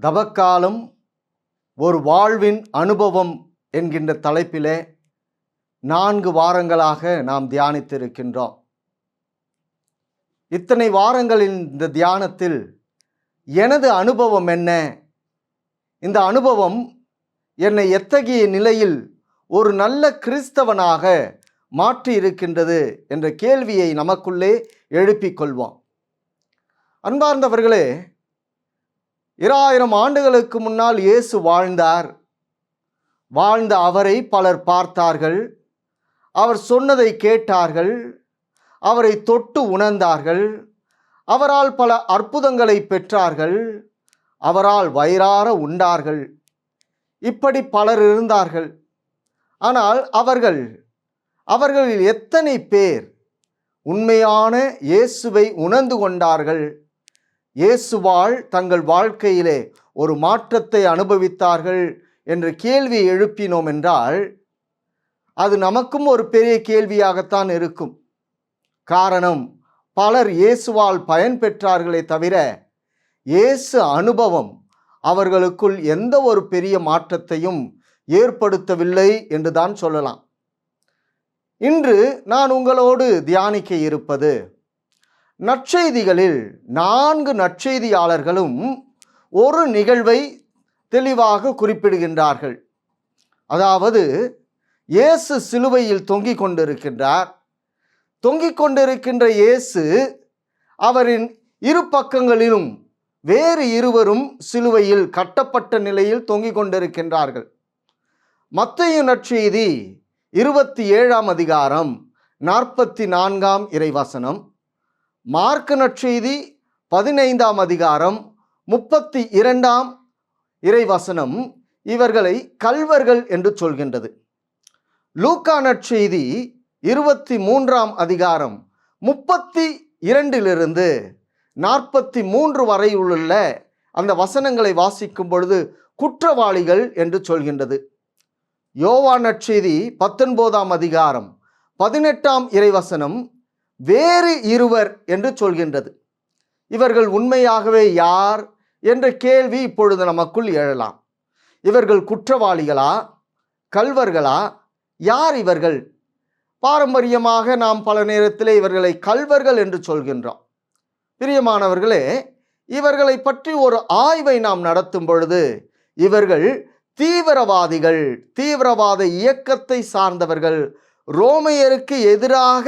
தவக்காலம் ஒரு வாழ்வின் அனுபவம் என்கின்ற தலைப்பிலே நான்கு வாரங்களாக நாம் தியானித்திருக்கின்றோம். இத்தனை வாரங்களின் இந்த தியானத்தில் எனது அனுபவம் என்ன? இந்த அனுபவம் என்னை எத்தகைய நிலையில் ஒரு நல்ல கிறிஸ்தவனாக மாற்றி இருக்கின்றது என்ற கேள்வியை நமக்குள்ளே எழுப்பிக் கொள்வோம். அன்பார்ந்தவர்களே இராயிரம் ஆண்டுகளுக்கு முன்னால் இயேசு வாழ்ந்தார். வாழ்ந்த அவரை பலர் பார்த்தார்கள். அவர் சொன்னதை கேட்டார்கள். அவரை தொட்டு உணர்ந்தார்கள். அவரால் பல அற்புதங்களை பெற்றார்கள். அவரால் வயிறார உண்டார்கள். இப்படி பலர் இருந்தார்கள். ஆனால் அவர்கள் அவர்களில் எத்தனை பேர் உண்மையான இயேசுவை உணர்ந்து கொண்டார்கள்? இயேசுவாள் தங்கள் வாழ்க்கையிலே ஒரு மாற்றத்தை அனுபவித்தார்கள் என்ற கேள்வியை எழுப்பினோம் என்றால் அது நமக்கும் ஒரு பெரிய கேள்வியாகத்தான் இருக்கும். காரணம் பலர் இயேசுவால் பயன் பெற்றார்களே தவிர இயேசு அனுபவம் அவர்களுக்குள் எந்த ஒரு பெரிய மாற்றத்தையும் ஏற்படுத்தவில்லை என்று தான் சொல்லலாம். இன்று நான் உங்களோடு தியானிக்க இருப்பது நற்செய்திகளில் நான்கு நற்செய்தியாளர்களும் ஒரு நிகழ்வை தெளிவாக குறிப்பிடுகின்றார்கள். அதாவது இயேசு சிலுவையில் தொங்கிக் கொண்டிருக்கின்றார். தொங்கிக் கொண்டிருக்கின்ற இயேசு அவரின் இரு பக்கங்களிலும் வேறு இருவரும் சிலுவையில் கட்டப்பட்ட நிலையில் தொங்கிக் கொண்டிருக்கின்றார்கள். மத்திய நற்செய்தி இருபத்தி ஏழாம் அதிகாரம் நாற்பத்தி நான்காம் இறைவசனம். மார்க்க நற்செய்தி பதினைந்தாம் அதிகாரம் முப்பத்தி இரண்டாம் இறைவசனம் இவர்களை கல்வர்கள் என்று சொல்கின்றது. லூக்கா நற்செய்தி இருபத்தி மூன்றாம் அதிகாரம் முப்பத்தி இரண்டிலிருந்து நாற்பத்தி மூன்று வரை உள்ள அந்த வசனங்களை வாசிக்கும் பொழுது குற்றவாளிகள் என்று சொல்கின்றது. யோவா நற்செய்தி பத்தொன்பதாம் அதிகாரம் பதினெட்டாம் இறைவசனம் வேறு இருவர் என்று சொல்கின்றது. இவர்கள் உண்மையாகவே யார் என்ற கேள்வி இப்பொழுது நமக்குள் எழலாம். இவர்கள் குற்றவாளிகளா? கல்வர்களா? யார் இவர்கள்? பாரம்பரியமாக நாம் பல நேரத்தில் இவர்களை கல்வர்கள் என்று சொல்கின்றோம். பிரியமானவர்களே இவர்களை பற்றி ஒரு ஆய்வை நாம் நடத்தும் பொழுது இவர்கள் தீவிரவாதிகள் தீவிரவாத இயக்கத்தை சார்ந்தவர்கள் ரோமையருக்கு எதிராக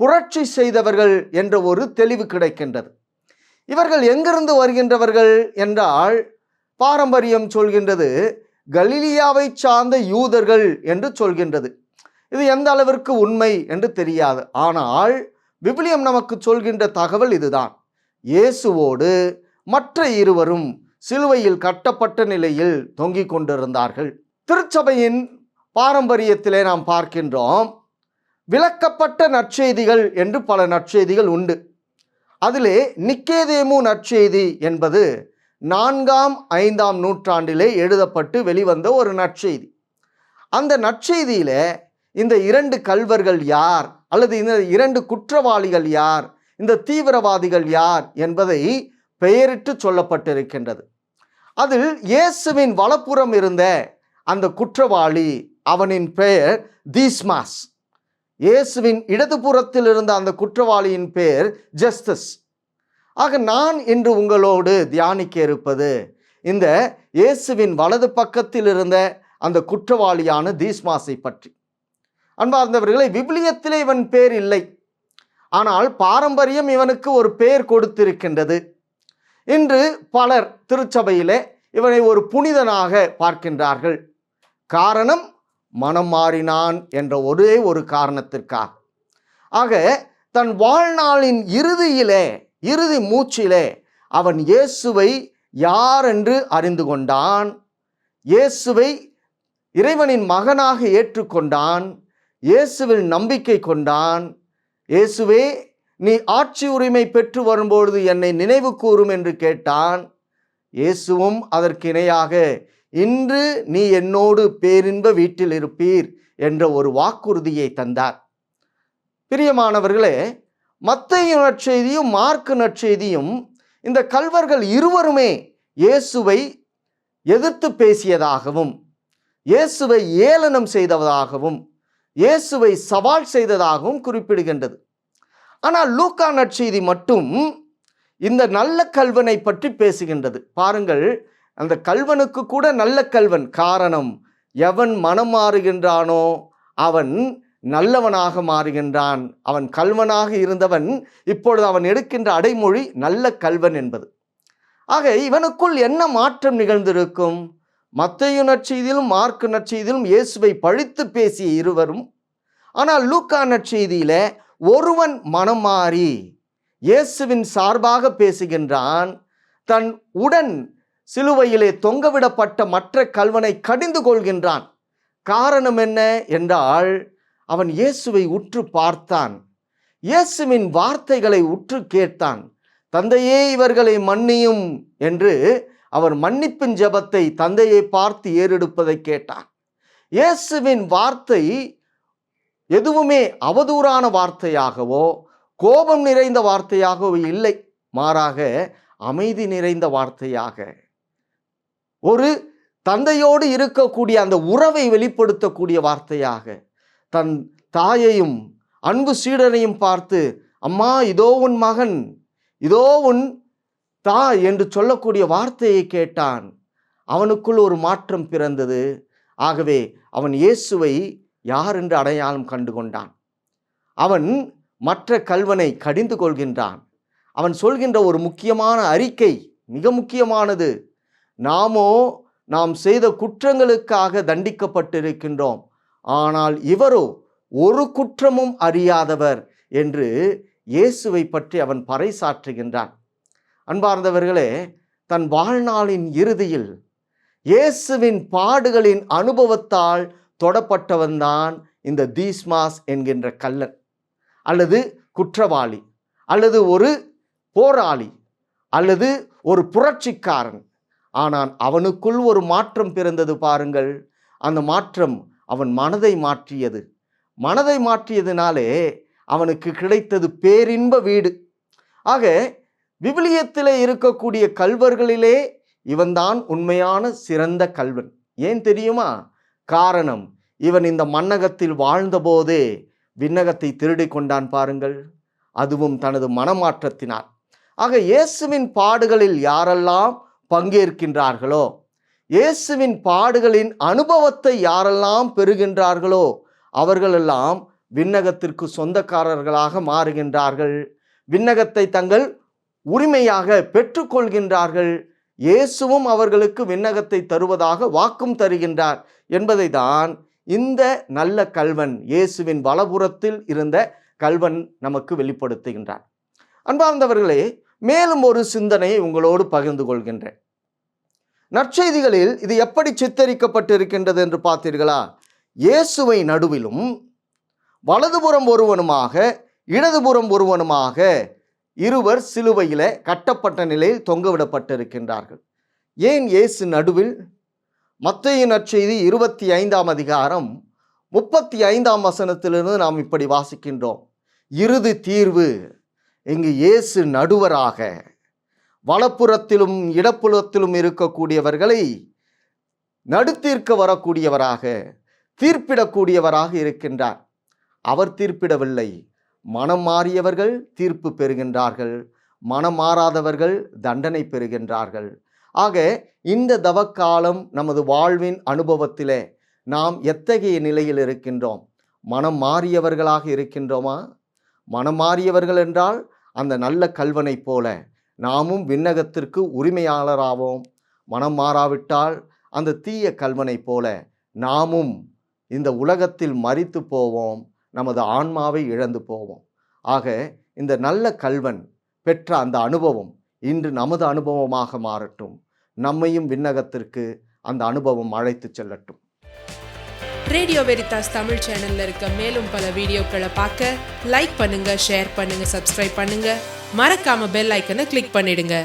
புரட்சி செய்தவர்கள் என்ற ஒரு தெளிவு கிடைக்கின்றது. இவர்கள் எங்கிருந்து வருகின்றவர்கள் என்றால் பாரம்பரியம் சொல்கின்றது கலிலியாவை சார்ந்த யூதர்கள் என்று சொல்கின்றது. இது எந்த அளவிற்கு உண்மை என்று தெரியாது. ஆனால் விபிலியம் நமக்கு சொல்கின்ற தகவல் இதுதான். இயேசுவோடு மற்ற இருவரும் சிலுவையில் கட்டப்பட்ட நிலையில் தொங்கிக் கொண்டிருந்தார்கள். திருச்சபையின் பாரம்பரியத்திலே நாம் பார்க்கின்றோம் விளக்கப்பட்ட நற்செய்திகள் என்று பல நற்செய்திகள் உண்டு. அதிலே நிக்கேதேமு நற்செய்தி என்பது நான்காம் ஐந்தாம் நூற்றாண்டிலே எழுதப்பட்டு வெளிவந்த ஒரு நற்செய்தி. அந்த நற்செய்தியில் இந்த இரண்டு கல்வர்கள் யார்? அல்லது இந்த இரண்டு குற்றவாளிகள் யார்? இந்த தீவிரவாதிகள் யார்? என்பதை பெயரிட்டு சொல்லப்பட்டிருக்கின்றது. அதில் இயேசுவின் வலப்புறம் இருந்த அந்த குற்றவாளி அவனின் பெயர் தீஸ்மாஸ். இயேசுவின் இடதுபுறத்தில் இருந்த அந்த குற்றவாளியின் பெயர் ஜஸ்டிஸ் ஆக நான் இன்று உங்களோடு தியானிக்க இருப்பது இந்த இயேசுவின் வலது பக்கத்தில் இருந்த அந்த குற்றவாளியான தீஸ்மாஸை பற்றி. அன்பார்ந்தவர்களை விபிலியத்திலே இவன் பேர் இல்லை. ஆனால் பாரம்பரியம் இவனுக்கு ஒரு பெயர் கொடுத்திருக்கின்றது. இன்று பலர் திருச்சபையிலே இவனை ஒரு புனிதனாக பார்க்கின்றார்கள். காரணம் மனம் மாறினான் என்ற ஒரே ஒரு காரணத்திற்காக ஆக தன் வாழ்நாளின் இறுதியிலே இறுதி மூச்சிலே அவன் இயேசுவை யார் என்று அறிந்து கொண்டான்? இயேசுவை இறைவனின் மகனாக ஏற்றுக்கொண்டான்? இயேசுவில் நம்பிக்கை கொண்டான்? இயேசுவே நீ ஆட்சி உரிமை பெற்று வரும்பொழுது என்னை நினைவு கூறும் என்று கேட்டான்? இயேசுவும் அதற்கு இணையாக இன்று நீ என்னோடு பேரின்ப வீட்டில் இருப்பீர் என்ற ஒரு வாக்குறுதியை தந்தார். பிரியமானவர்களே மத்தைய நற்செய்தியும் மார்க்கு நற்செய்தியும் இந்த கல்வர்கள் இருவருமே இயேசுவை எதிர்த்து பேசியதாகவும் இயேசுவை ஏளனம் செய்ததாகவும் இயேசுவை சவால் செய்ததாகவும் குறிப்பிடுகின்றது. ஆனால் லூக்கா நற்செய்தி மட்டும் இந்த நல்ல கல்வனை பற்றி பேசுகின்றது. பாருங்கள் அந்த கல்வனுக்கு கூட நல்ல கல்வன் காரணம் எவன் மனம் மாறுகின்றானோ அவன் நல்லவனாக மாறுகின்றான். அவன் கல்வனாக இருந்தவன் இப்பொழுது அவன் எடுக்கின்ற அடைமொழி நல்ல கல்வன் என்பது. ஆக இவனுக்குள் என்ன மாற்றம் நிகழ்ந்திருக்கும்? மத்தையு நற்செய்தியிலும் மார்க்கு நற்செய்தியிலும் இயேசுவை பழித்து பேசிய இருவரும் ஆனால் லூக்கா நற்செய்தியில ஒருவன் மனம் மாறி இயேசுவின் சார்பாக பேசுகின்றான். தன் உடன் சிலுவையிலே தொங்கவிடப்பட்ட மற்ற கல்வனை கடிந்து கொள்கின்றான். காரணம் என்ன என்றால் அவன் இயேசுவை உற்று பார்த்தான். இயேசுவின் வார்த்தைகளை உற்று கேட்டான். தந்தையே இவர்களை மன்னியும் என்று அவர் மன்னிப்பின் ஜெபத்தை தந்தையை பார்த்து ஏறெடுப்பதை கேட்டான். இயேசுவின் வார்த்தை எதுவுமே அவதூறான வார்த்தையாகவோ கோபம் நிறைந்த வார்த்தையாகவோ இல்லை மாறாக அமைதி நிறைந்த வார்த்தையாக. ஒரு தந்தையோடு இருக்கக்கூடிய அந்த உறவை வெளிப்படுத்தக்கூடிய வார்த்தையாக தன் தாயையும் அன்பு சீடனையும் பார்த்து அம்மா இதோ உன் மகன் இதோ உன் தா என்று சொல்லக்கூடிய வார்த்தையை கேட்டான். அவனுக்குள் ஒரு மாற்றம் பிறந்தது. ஆகவே அவன் இயேசுவை யார் என்று அடையாளம் கண்டு கொண்டான் அவன் மற்ற கல்வனை கடிந்து கொள்கின்றான். அவன் சொல்கின்ற ஒரு முக்கியமான அறிக்கை மிக முக்கியமானது. நாமோ நாம் செய்த குற்றங்களுக்காக தண்டிக்கப்பட்டிருக்கின்றோம். ஆனால் இவரோ ஒரு குற்றமும் அறியாதவர் என்று இயேசுவை பற்றி அவன் பறைசாற்றுகின்றான். அன்பார்ந்தவர்களே தன் வாழ்நாளின் இறுதியில் இயேசுவின் பாடுகளின் அனுபவத்தால் தொடப்பட்டவன்தான் இந்த தீஸ்மாஸ் என்கின்ற கல்லன் அல்லது குற்றவாளி அல்லது ஒரு போராளி அல்லது ஒரு புரட்சிக்காரன் ஆனால் அவனுக்குள் ஒரு மாற்றம் பிறந்தது பாருங்கள். அந்த மாற்றம் அவன் மனதை மாற்றியது. மனதை மாற்றியதினாலே அவனுக்கு கிடைத்தது பேரின்ப வீடு. ஆக விவிலியத்தில் இருக்கக்கூடிய கல்வர்களிலே இவன்தான் உண்மையான சிறந்த கல்வன். ஏன் தெரியுமா? காரணம் இவன் இந்த மன்னகத்தில் வாழ்ந்தபோதே விண்ணகத்தை திருடி கொண்டான் பாருங்கள். அதுவும் தனது மனமாற்றத்தினால். ஆக இயேசுவின் பாடுகளில் யாரெல்லாம் பங்கேற்கின்றார்களோ? இயேசுவின் பாடுகளின் அனுபவத்தை யாரெல்லாம் பெறுகின்றார்களோ அவர்களெல்லாம் விண்ணகத்திற்கு சொந்தக்காரர்களாக மாறுகின்றார்கள். விண்ணகத்தை தங்கள் உரிமையாக பெற்றுக்கொள்கின்றார்கள். இயேசுவும் அவர்களுக்கு விண்ணகத்தை தருவதாக வாக்கும் தருகின்றார் என்பதை தான் இந்த நல்ல கல்வன் இயேசுவின் வலபுறத்தில் இருந்த கல்வன் நமக்கு வெளிப்படுத்துகின்றார். அன்பார்ந்தவர்களே மேலும் ஒரு சிந்தனையை உங்களோடு பகிர்ந்து கொள்கின்றேன். நற்செய்திகளில் இது எப்படி சித்தரிக்கப்பட்டிருக்கின்றது என்று பார்த்தீர்களா? இயேசுவை நடுவிலும் வலதுபுறம் ஒருவனுமாக இடதுபுறம் ஒருவனுமாக இருவர் சிலுவையில கட்டப்பட்ட நிலையில் தொங்கவிடப்பட்டிருக்கின்றார்கள். ஏன் இயேசு நடுவில்? மத்திய நற்செய்தி இருபத்தி ஐந்தாம் அதிகாரம் முப்பத்தி ஐந்தாம் வசனத்திலிருந்து நாம் இப்படி வாசிக்கின்றோம். இறுதி தீர்வு இங்கு இயேசு நடுவராக வலப்புறத்திலும் இடப்புறத்திலும் இருக்கக்கூடியவர்களை நடுத்தீர்க்க வரக்கூடியவராக தீர்ப்பிடக்கூடியவராக இருக்கின்றார். அவர் தீர்ப்பிடவில்லை. மனம் மாறியவர்கள் தீர்ப்பு பெறுகின்றார்கள். மனம் மாறாதவர்கள் தண்டனை பெறுகின்றார்கள். ஆக இந்த தவக்காலம் நமது வாழ்வின் அனுபவத்திலே நாம் எத்தகைய நிலையில் இருக்கின்றோம்? மனம் மாறியவர்களாக இருக்கின்றோமா? மனம் மாறியவர்கள் என்றால் அந்த நல்ல கல்வனைப் போல நாமும் விண்ணகத்திற்கு உரிமையாளராவோம். மனம் மாறாவிட்டால் அந்த தீய கல்வனைப் போல நாமும் இந்த உலகத்தில் மறித்து போவோம். நமது ஆன்மாவை இழந்து போவோம். ஆக இந்த நல்ல கல்வன் பெற்ற அந்த அனுபவம் இன்று நமது அனுபவமாக மாறட்டும். நம்மையும் விண்ணகத்திற்கு அந்த அனுபவம் அழைத்து செல்லட்டும். ரேடியோ வெரிதாஸ் தமிழ் சேனல்ல இருக்க மேலும் பல வீடியோக்களை பார்க்க லைக் பண்ணுங்க ஷேர் பண்ணுங்க சப்ஸ்கிரைப் பண்ணுங்க. மறக்காம பெல் ஐக்கனை கிளிக் பண்ணிடுங்க.